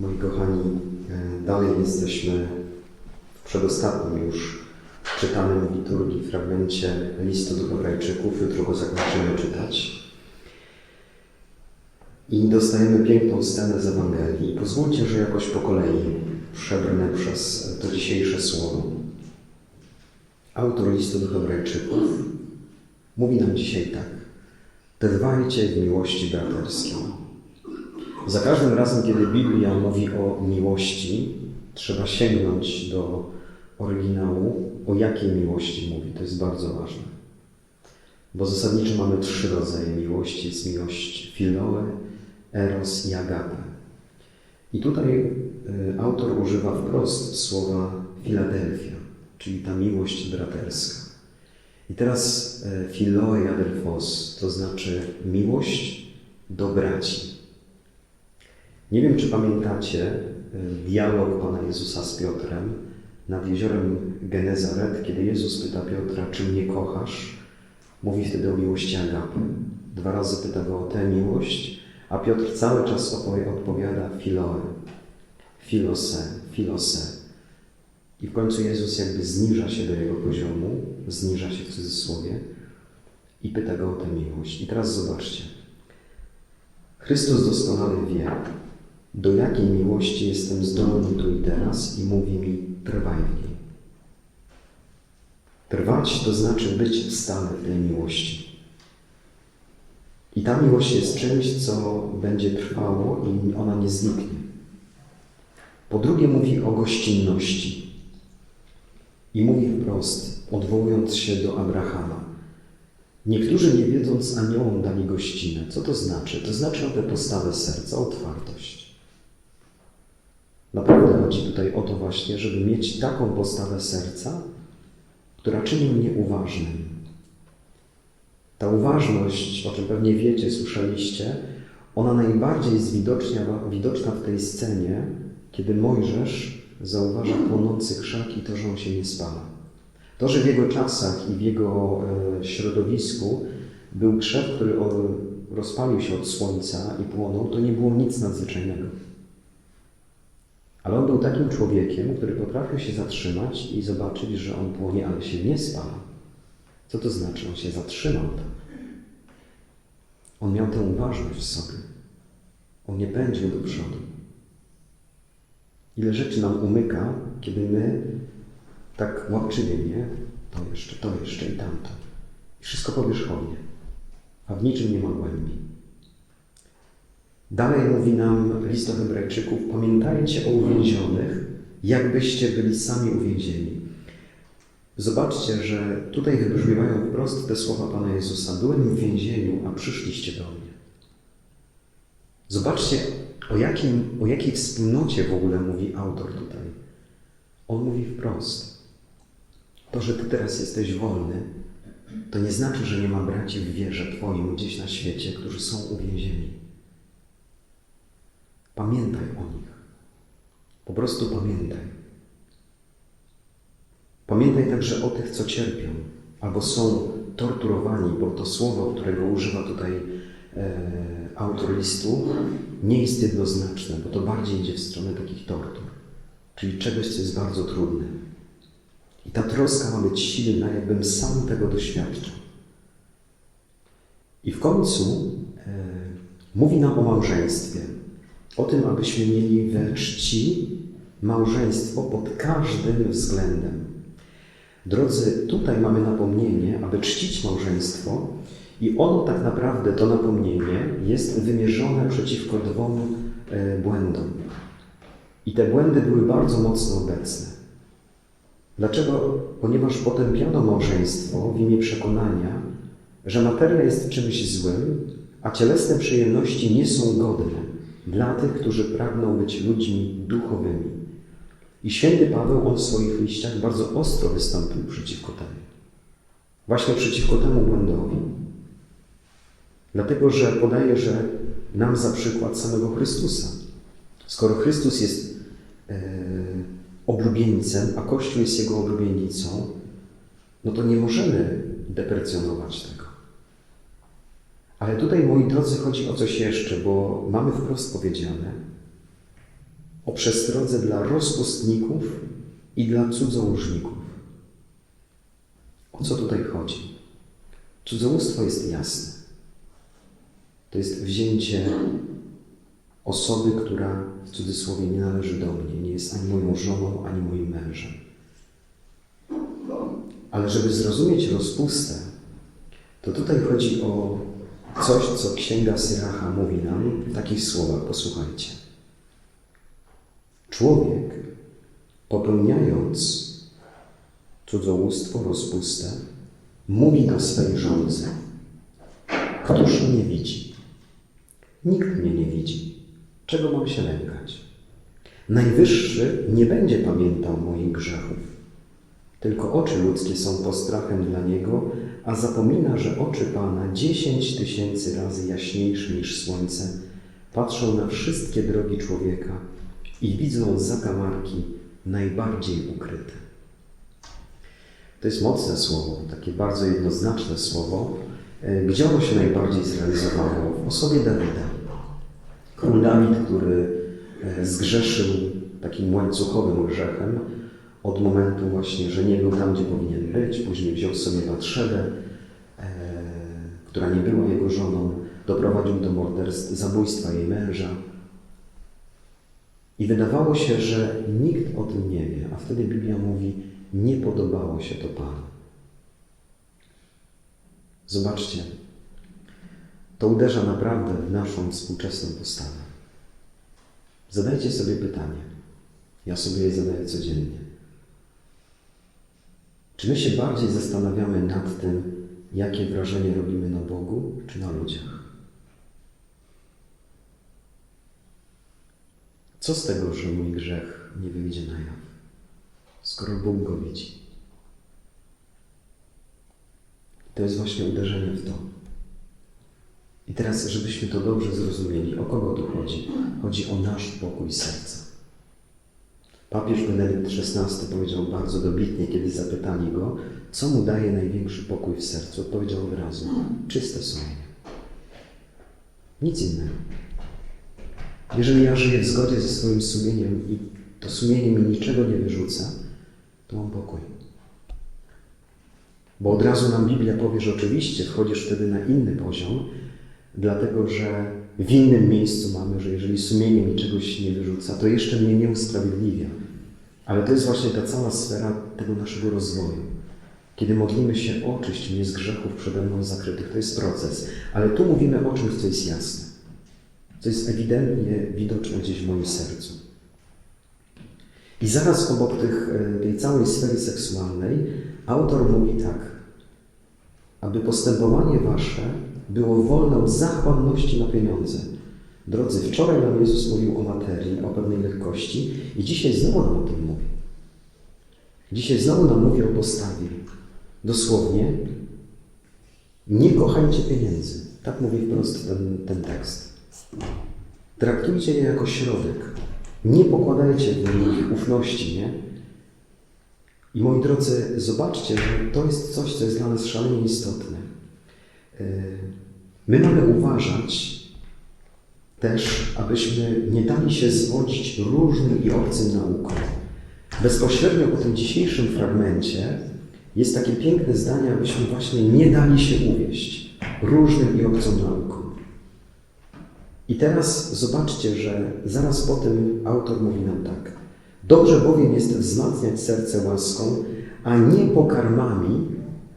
Moi kochani, e, dalej jesteśmy w przedostatnim już czytanym w liturgii fragmencie listu do Hebrajczyków. Jutro go zakończymy czytać. I dostajemy piękną scenę z Ewangelii. Pozwólcie, że jakoś po kolei przebrnę przez to dzisiejsze słowo. Autor listu do Hebrajczyków mówi nam dzisiaj tak. Trwajcie w miłości braterskiej. Za każdym razem, kiedy Biblia mówi o miłości, trzeba sięgnąć do oryginału, o jakiej miłości mówi. To jest bardzo ważne. Bo zasadniczo mamy trzy rodzaje miłości. Jest miłość filoe, eros i agape. I tutaj y, autor używa wprost słowa Filadelfia, czyli ta miłość braterska. I teraz y, filoe adelphos, to znaczy miłość do braci. Nie wiem, czy pamiętacie y, dialog Pana Jezusa z Piotrem nad jeziorem Genezaret, kiedy Jezus pyta Piotra, czy mnie kochasz? Mówi wtedy o miłości agape. Dwa razy pyta go o tę miłość, a Piotr cały czas odpowiada filoe, filose, filose. I w końcu Jezus jakby zniża się do jego poziomu, zniża się w cudzysłowie i pyta go o tę miłość. I teraz zobaczcie. Chrystus doskonale wie, do jakiej miłości jestem zdolny tu i teraz i mówi mi, trwaj w niej. Trwać to znaczy być stale w tej miłości. I ta miłość jest czymś, co będzie trwało i ona nie zniknie. Po drugie mówi o gościnności. I mówi wprost, odwołując się do Abrahama. Niektórzy nie wiedząc aniołom dali gościnę. Co to znaczy? To znaczy tę postawę serca, o otwartość. Naprawdę chodzi tutaj o to właśnie, żeby mieć taką postawę serca, która czyni mnie uważnym. Ta uważność, o czym pewnie wiecie, słyszeliście, ona najbardziej jest widoczna, w tej scenie, kiedy Mojżesz zauważa płonący krzak i to, że on się nie spala. To, że w jego czasach i w jego e, środowisku był krzew, który rozpalił się od słońca i płonął, to nie było nic nadzwyczajnego. Ale on był takim człowiekiem, który potrafił się zatrzymać i zobaczyć, że on płonie, ale się nie spala. Co to znaczy? On się zatrzymał tam. On miał tę uważność w sobie. On nie pędził do przodu. Ile rzeczy nam umyka, kiedy my tak łapczywie, nie? To jeszcze, to jeszcze i tamto. I wszystko powierzchownie. A w niczym nie ma głębi. Dalej mówi nam list do Hebrajczyków: Pamiętajcie o uwięzionych, jakbyście byli sami uwięzieni. Zobaczcie, że tutaj wybrzmiewają wprost te słowa Pana Jezusa: Byłem w więzieniu, a przyszliście do mnie. Zobaczcie, o, jakim, o jakiej wspólnocie w ogóle mówi autor tutaj. On mówi wprost: To, że Ty teraz jesteś wolny, to nie znaczy, że nie ma braci w wierze Twoim gdzieś na świecie, którzy są uwięzieni. Pamiętaj o nich. Po prostu pamiętaj. Pamiętaj także o tych, co cierpią albo są torturowani, bo to słowo, którego używa tutaj e, autor listu, nie jest jednoznaczne, bo to bardziej idzie w stronę takich tortur, czyli czegoś, co jest bardzo trudne. I ta troska ma być silna, jakbym sam tego doświadczał. I w końcu e, mówi nam o małżeństwie, o tym, abyśmy mieli we czci małżeństwo pod każdym względem. Drodzy, tutaj mamy napomnienie, aby czcić małżeństwo, i ono tak naprawdę, to napomnienie, jest wymierzone przeciwko dwom e, błędom. I te błędy były bardzo mocno obecne. Dlaczego? Ponieważ potępiano małżeństwo w imię przekonania, że materia jest czymś złym, a cielesne przyjemności nie są godne dla tych, którzy pragną być ludźmi duchowymi. I święty Paweł, on w swoich liściach bardzo ostro wystąpił przeciwko temu. Właśnie przeciwko temu błędowi. Dlatego, że podaje, że nam za przykład samego Chrystusa. Skoro Chrystus jest e, oblubieńcem, a Kościół jest Jego oblubienicą, no to nie możemy deprecjonować tego. Ale tutaj, moi drodzy, chodzi o coś jeszcze, bo mamy wprost powiedziane, o przestrodze dla rozpustników i dla cudzołożników. O co tutaj chodzi? Cudzołóstwo jest jasne. To jest wzięcie osoby, która w cudzysłowie nie należy do mnie, nie jest ani moją żoną, ani moim mężem. Ale żeby zrozumieć rozpustę, to tutaj chodzi o coś, co Księga Syracha mówi nam w takich słowach. Posłuchajcie. Człowiek, popełniając cudzołóstwo, rozpustę, mówi do swej żądzy, któż mnie widzi? Nikt mnie nie widzi. Czego mam się lękać? Najwyższy nie będzie pamiętał moich grzechów. Tylko oczy ludzkie są postrachem dla Niego, a zapomina, że oczy Pana dziesięć tysięcy razy jaśniejsze niż słońce patrzą na wszystkie drogi człowieka i widzą zakamarki najbardziej ukryte. To jest mocne słowo, takie bardzo jednoznaczne słowo. E, Gdzie ono się najbardziej zrealizowało? W osobie Dawida. Król Dawid, który e, zgrzeszył takim łańcuchowym grzechem od momentu właśnie, że nie był tam, gdzie powinien być, później wziął sobie Batrzebę, e, która nie była jego żoną, doprowadził do morderstw, zabójstwa jej męża. I wydawało się, że nikt o tym nie wie, a wtedy Biblia mówi, nie podobało się to Panu. Zobaczcie, to uderza naprawdę w naszą współczesną postawę. Zadajcie sobie pytanie. Ja sobie je zadaję codziennie. Czy my się bardziej zastanawiamy nad tym, jakie wrażenie robimy na Bogu, czy na ludziach? Co z tego, że mój grzech nie wyjdzie na jaw, skoro Bóg go widzi? To jest właśnie uderzenie w to. I teraz, żebyśmy to dobrze zrozumieli, o kogo tu chodzi? Chodzi o nasz pokój serca. Papież Benedykt XVI powiedział bardzo dobitnie, kiedy zapytali go, co mu daje największy pokój w sercu. Odpowiedział od razu, czyste sumienie. Nic innego. Jeżeli ja żyję w zgodzie ze swoim sumieniem i to sumienie mi niczego nie wyrzuca, to mam pokój. Bo od razu nam Biblia powie, że oczywiście wchodzisz wtedy na inny poziom, dlatego że w innym miejscu mamy, że jeżeli sumienie mi czegoś nie wyrzuca, to jeszcze mnie nie usprawiedliwia. Ale to jest właśnie ta cała sfera tego naszego rozwoju. Kiedy modlimy się, oczyść mnie z grzechów przede mną zakrytych, to jest proces. Ale tu mówimy o czymś, co jest jasne, co jest ewidentnie widoczne gdzieś w moim sercu. I zaraz obok tych, e, tej całej sfery seksualnej autor mówi tak, aby postępowanie wasze było wolne zachłanności na pieniądze. Drodzy, wczoraj nam Jezus mówił o materii, o pewnej lekkości i dzisiaj znowu nam o tym mówi. Dzisiaj znowu nam mówi o postawie. Dosłownie, nie kochajcie pieniędzy. Tak mówi wprost ten, ten tekst. Traktujcie je jako środek. Nie pokładajcie w nich ufności, nie? I moi drodzy, zobaczcie, że to jest coś, co jest dla nas szalenie istotne. My mamy uważać też, abyśmy nie dali się zwodzić różnym i obcym naukom. Bezpośrednio po tym dzisiejszym fragmencie jest takie piękne zdanie, abyśmy właśnie nie dali się uwieść różnym i obcym naukom. I teraz zobaczcie, że zaraz po tym autor mówi nam tak. Dobrze bowiem jest wzmacniać serce łaską, a nie pokarmami,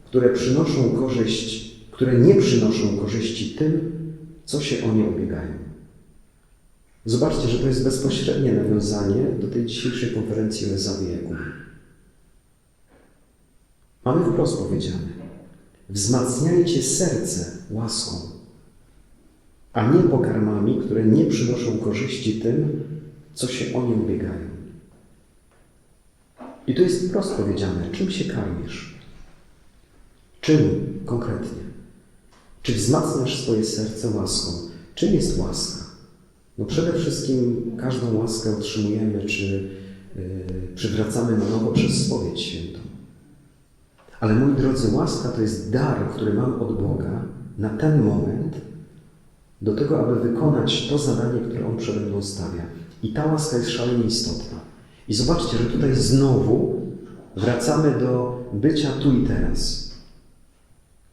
które przynoszą korzyść, które nie przynoszą korzyści tym, co się o nie ubiegają. Zobaczcie, że to jest bezpośrednie nawiązanie do tej dzisiejszej konferencji Ezawie Jakubie. Mamy wprost powiedziane, wzmacniajcie serce łaską, a nie pokarmami, które nie przynoszą korzyści tym, co się o nie ubiegają. I tu jest wprost powiedziane, czym się karmisz? Czym konkretnie? Czy wzmacniasz swoje serce łaską? Czym jest łaska? No przede wszystkim każdą łaskę otrzymujemy, czy yy, przywracamy na nowo przez spowiedź świętą. Ale moi drodzy, łaska to jest dar, który mam od Boga na ten moment, do tego, aby wykonać to zadanie, które On przede mną stawia. I ta łaska jest szalenie istotna. I zobaczcie, że tutaj znowu wracamy do bycia tu i teraz.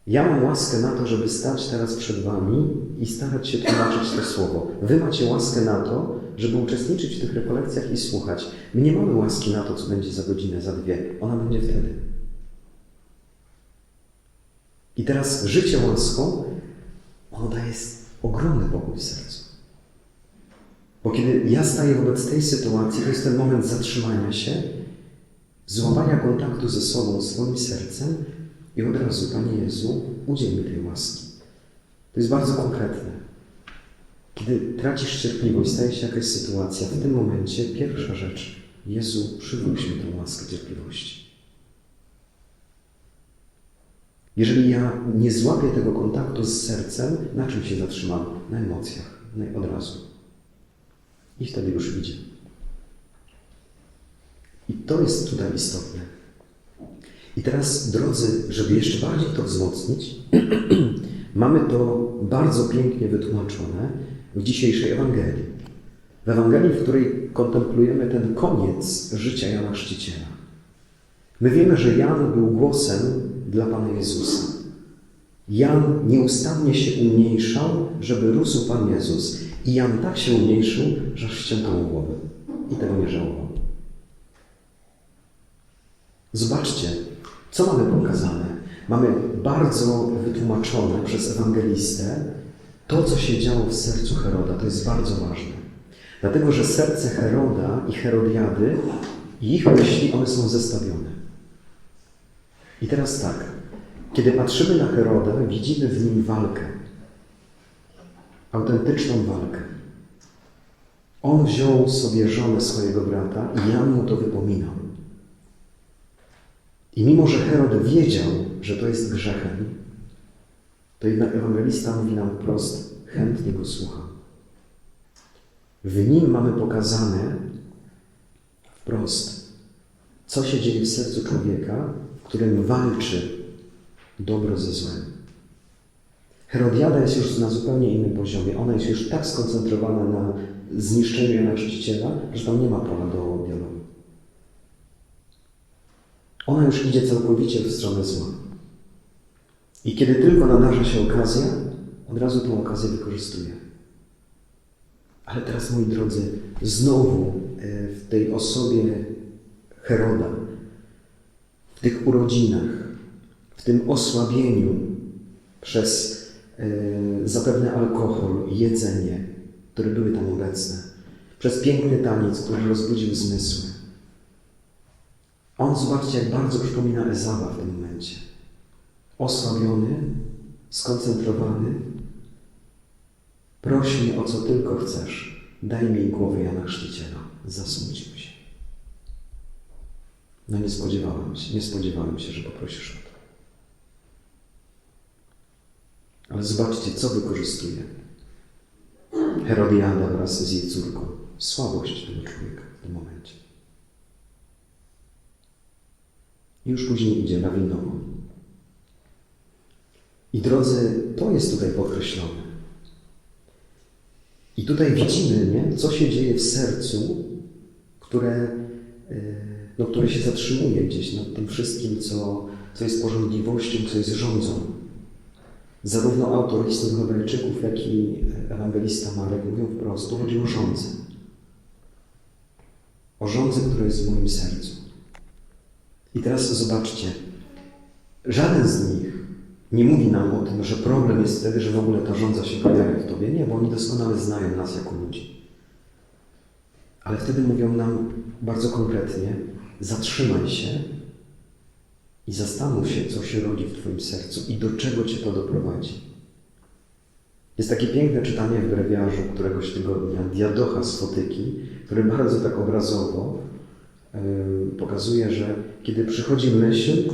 Ja mam łaskę na to, żeby stać teraz przed Wami i starać się tłumaczyć to słowo. Wy macie łaskę na to, żeby uczestniczyć w tych rekolekcjach i słuchać. My nie mamy łaski na to, co będzie za godzinę, za dwie. Ona będzie wtedy. I teraz życie łaską, ono daje ogromny pokój w sercu. Bo kiedy ja staję wobec tej sytuacji, to jest ten moment zatrzymania się, złapania kontaktu ze sobą, swoim sercem i od razu, Panie Jezu, udziel mi tej łaski. To jest bardzo konkretne. Kiedy tracisz cierpliwość, staje się jakaś sytuacja, w tym momencie pierwsza rzecz, Jezu, przywróć mi tę łaskę cierpliwości. Jeżeli ja nie złapię tego kontaktu z sercem, na czym się zatrzymam? Na emocjach, na- od razu. I wtedy już idzie. I to jest tutaj istotne. I teraz, drodzy, żeby jeszcze bardziej to wzmocnić, mamy to bardzo pięknie wytłumaczone w dzisiejszej Ewangelii. W Ewangelii, w której kontemplujemy ten koniec życia Jana Chrzciciela. My wiemy, że Jan był głosem dla Pana Jezusa. Jan nieustannie się umniejszał, żeby rósł Pan Jezus. I Jan tak się umniejszył, że mu głowę. I tego nie żałował. Zobaczcie, co mamy pokazane. Mamy bardzo wytłumaczone przez ewangelistę to, co się działo w sercu Heroda. To jest bardzo ważne. Dlatego, że serce Heroda i Herodiady ich myśli, one są zestawione. I teraz tak, kiedy patrzymy na Heroda, widzimy w nim walkę. Autentyczną walkę. On wziął sobie żonę swojego brata i Jan mu to wypominał. I mimo, że Herod wiedział, że to jest grzechem, to jednak ewangelista mówi nam wprost, chętnie go słucha. W nim mamy pokazane wprost, co się dzieje w sercu człowieka, w którym walczy dobro ze złem. Herodiada jest już na zupełnie innym poziomie. Ona jest już tak skoncentrowana na zniszczeniu Jana że tam nie ma pola do Ona już idzie całkowicie w stronę zła. I kiedy tylko nadarza się okazja, od razu tę okazję wykorzystuje. Ale teraz, moi drodzy, znowu e, w tej osobie Heroda, w tych urodzinach, w tym osłabieniu przez e, zapewne alkohol jedzenie, które były tam obecne, przez piękny taniec, który rozbudził zmysły. On, zobaczcie, jak bardzo przypomina Ezawa w tym momencie. Osłabiony, skoncentrowany. Proś mnie o co tylko chcesz. Daj mi głowę Jana Chrzciciela. Zasmucił się. No nie spodziewałem się, nie spodziewałem się, że poprosisz o to. Ale zobaczcie, co wykorzystuje. Herodiada wraz z jej córką. Słabość tego człowieka w tym momencie. I już później idzie lawinowo. I drodzy, to jest tutaj podkreślone. I tutaj widzimy, nie, co się dzieje w sercu, które, yy, no, które się zatrzymuje gdzieś nad tym wszystkim, co, co jest porządliwością, co jest rządzą. Zarówno autor listu Hebrajczyków, jak i ewangelista Marek mówią wprost, tu chodzi o rządzę. O rządzę, która jest w moim sercu. I teraz zobaczcie, żaden z nich nie mówi nam o tym, że problem jest wtedy, że w ogóle ta rządza się pojawia w Tobie. Nie, bo oni doskonale znają nas jako ludzi. Ale wtedy mówią nam bardzo konkretnie, zatrzymaj się i zastanów się, co się rodzi w Twoim sercu i do czego Cię to doprowadzi. Jest takie piękne czytanie w brewiarzu któregoś tygodnia Diadocha z Fotyki, który bardzo tak obrazowo pokazuje, że kiedy przychodzi myśl,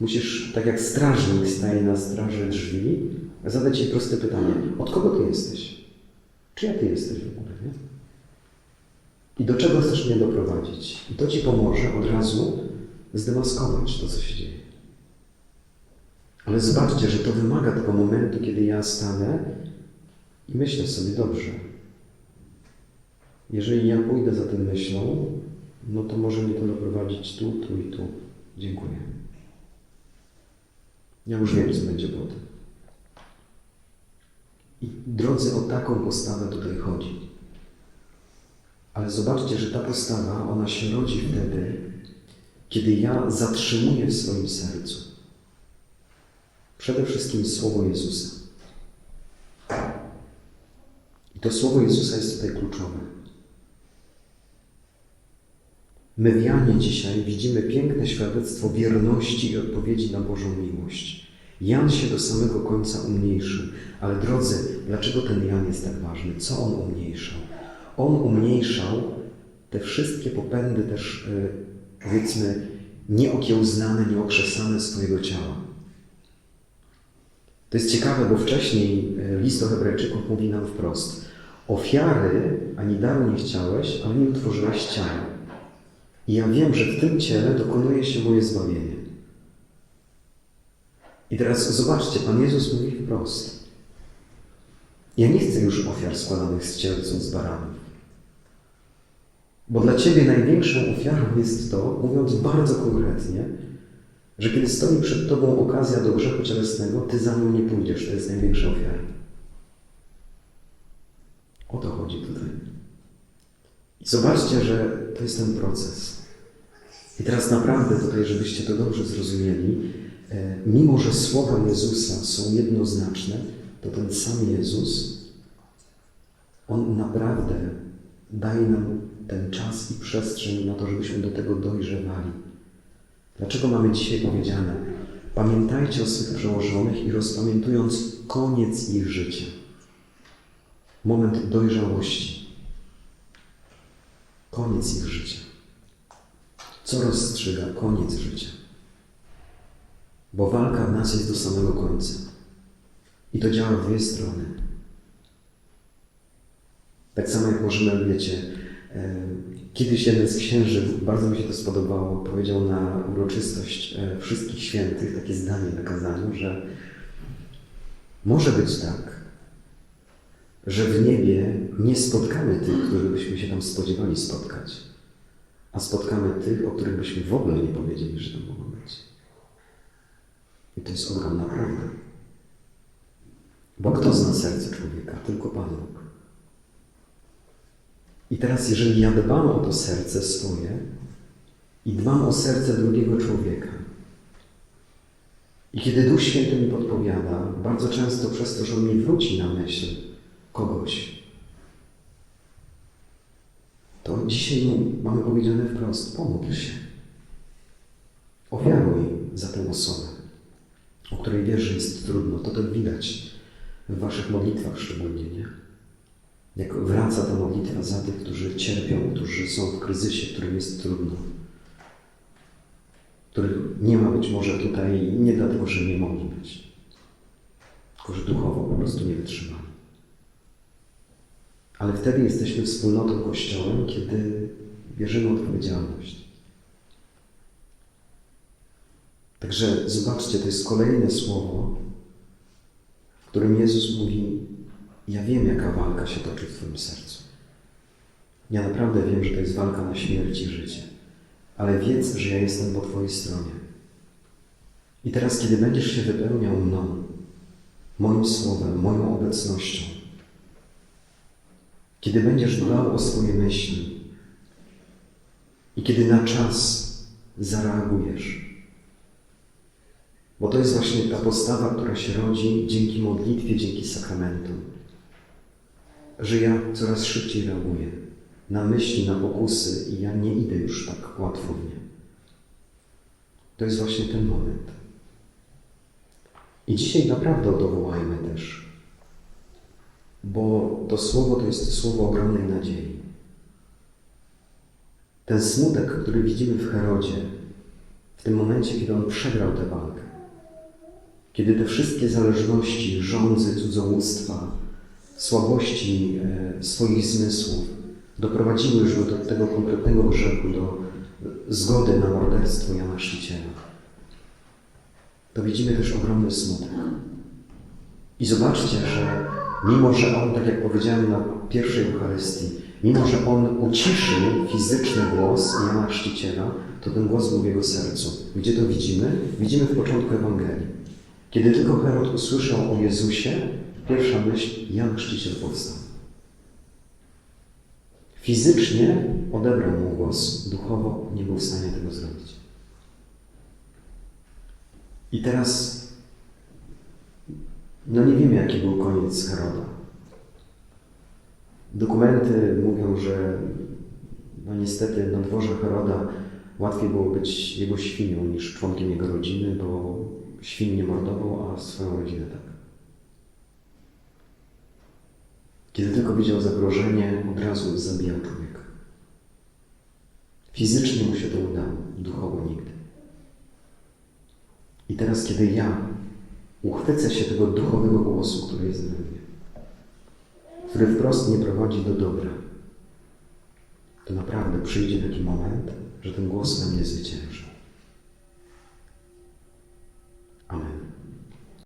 musisz, tak jak strażnik staje na straży drzwi, zadać jej proste pytanie: od kogo ty jesteś? Czyja ty jesteś w ogóle, nie? I do czego chcesz mnie doprowadzić? I to ci pomoże od razu zdemaskować to, co się dzieje. Ale zobaczcie, że to wymaga tego momentu, kiedy ja stanę i myślę sobie, dobrze, jeżeli ja pójdę za tym myślą, no to może mnie to doprowadzić tu, tu i tu. Dziękuję. Ja już wiem, co będzie potem. I drodzy, o taką postawę tutaj chodzi. Ale zobaczcie, że ta postawa, ona się rodzi wtedy, kiedy ja zatrzymuję w swoim sercu przede wszystkim Słowo Jezusa. I to Słowo Jezusa jest tutaj kluczowe. My w Janie dzisiaj widzimy piękne świadectwo wierności i odpowiedzi na Bożą miłość. Jan się do samego końca umniejszył, ale drodzy, dlaczego ten Jan jest tak ważny? Co on umniejszał? On umniejszał te wszystkie popędy też, yy, powiedzmy, nieokiełznane, nieokrzesane swojego ciała. To jest ciekawe, bo wcześniej list do Hebrajczyków mówi nam wprost: Ofiary ani daru nie chciałeś, mi utworzyłeś ciało. I ja wiem, że w tym ciele dokonuje się moje zbawienie. I teraz zobaczcie, Pan Jezus mówi wprost. Ja nie chcę już ofiar składanych z cielców, z baranów. Bo dla Ciebie największą ofiarą jest to, mówiąc bardzo konkretnie, że kiedy stoi przed Tobą okazja do grzechu cielesnego, Ty za nią nie pójdziesz. To jest największa ofiara. O to chodzi tutaj. I zobaczcie, że to jest ten proces. I teraz naprawdę tutaj, żebyście to dobrze zrozumieli, e, mimo że słowa Jezusa są jednoznaczne, to ten sam Jezus, On naprawdę daje nam ten czas i przestrzeń na to, żebyśmy do tego dojrzewali. Dlaczego mamy dzisiaj powiedziane? Pamiętajcie o swych przełożonych i rozpamiętując koniec ich życia. Moment dojrzałości. Koniec ich życia. Co rozstrzyga koniec życia? Bo walka w nas jest do samego końca. I to działa w dwie strony. Tak samo jak możemy, wiecie, Kiedyś jeden z księży, bardzo mi się to spodobało, powiedział na uroczystość wszystkich świętych takie zdanie na kazaniu, że może być tak, że w niebie nie spotkamy tych, których byśmy się tam spodziewali spotkać, a spotkamy tych, o których byśmy w ogóle nie powiedzieli, że tam mogą być. I to jest ogromna prawda. Bo kto zna serce człowieka? Tylko Pan Bóg. I teraz, jeżeli ja dbam o to serce swoje i dbam o serce drugiego człowieka, i kiedy Duch Święty mi podpowiada, bardzo często przez to, że on mi wróci na myśl kogoś, to dzisiaj mamy powiedziane wprost: pomódl się. Ofiaruj za tę osobę, o której wiesz, że jest trudno. To tak widać w Waszych modlitwach szczególnie, nie? Jak wraca ta modlitwa za tych, którzy cierpią, którzy są w kryzysie, którym jest trudno. Których nie ma być może tutaj nie dlatego, że nie mogli być, tylko że duchowo po prostu nie wytrzymali. Ale wtedy jesteśmy wspólnotą Kościołem, kiedy bierzemy odpowiedzialność. Także zobaczcie, to jest kolejne słowo, w którym Jezus mówi: ja wiem, jaka walka się toczy w Twoim sercu. Ja naprawdę wiem, że to jest walka na śmierć i życie. Ale wiedz, że ja jestem po Twojej stronie. I teraz, kiedy będziesz się wypełniał mną, moim słowem, moją obecnością, kiedy będziesz dbał o swoje myśli i kiedy na czas zareagujesz, bo to jest właśnie ta postawa, która się rodzi dzięki modlitwie, dzięki sakramentom że ja coraz szybciej reaguję na myśli, na pokusy i ja nie idę już tak łatwo w nie. To jest właśnie ten moment. I dzisiaj naprawdę o to wołajmy też, bo to słowo to jest słowo ogromnej nadziei. Ten smutek, który widzimy w Herodzie, w tym momencie, kiedy on przegrał tę walkę, kiedy te wszystkie zależności, rządzy, cudzołóstwa, słabości e, swoich zmysłów doprowadziły już do tego konkretnego grzechu, do zgody na morderstwo Jana Chrzciciela, to widzimy też ogromny smutek. I zobaczcie, że mimo, że on, tak jak powiedziałem na pierwszej Eucharystii, Mimo, że on uciszył fizyczny głos Jana Chrzciciela, to ten głos był w jego sercu. Gdzie to widzimy? Widzimy w początku Ewangelii. Kiedy tylko Herod usłyszał o Jezusie, pierwsza myśl, Jan Chrzciciel powstał. Fizycznie odebrał mu głos, duchowo nie był w stanie tego zrobić. I teraz, no nie wiemy, jaki był koniec Heroda. Dokumenty mówią, że no niestety na dworze Heroda łatwiej było być jego świnią niż członkiem jego rodziny, bo świn nie mordował, a swoją rodzinę tak. Kiedy tylko widział zagrożenie, od razu zabijał człowieka. Fizycznie mu się to udało, duchowo nigdy. I teraz, kiedy ja uchwycę się tego duchowego głosu, który jest we mnie, który wprost nie prowadzi do dobra, to naprawdę przyjdzie taki moment, że ten głos we mnie zwycięży.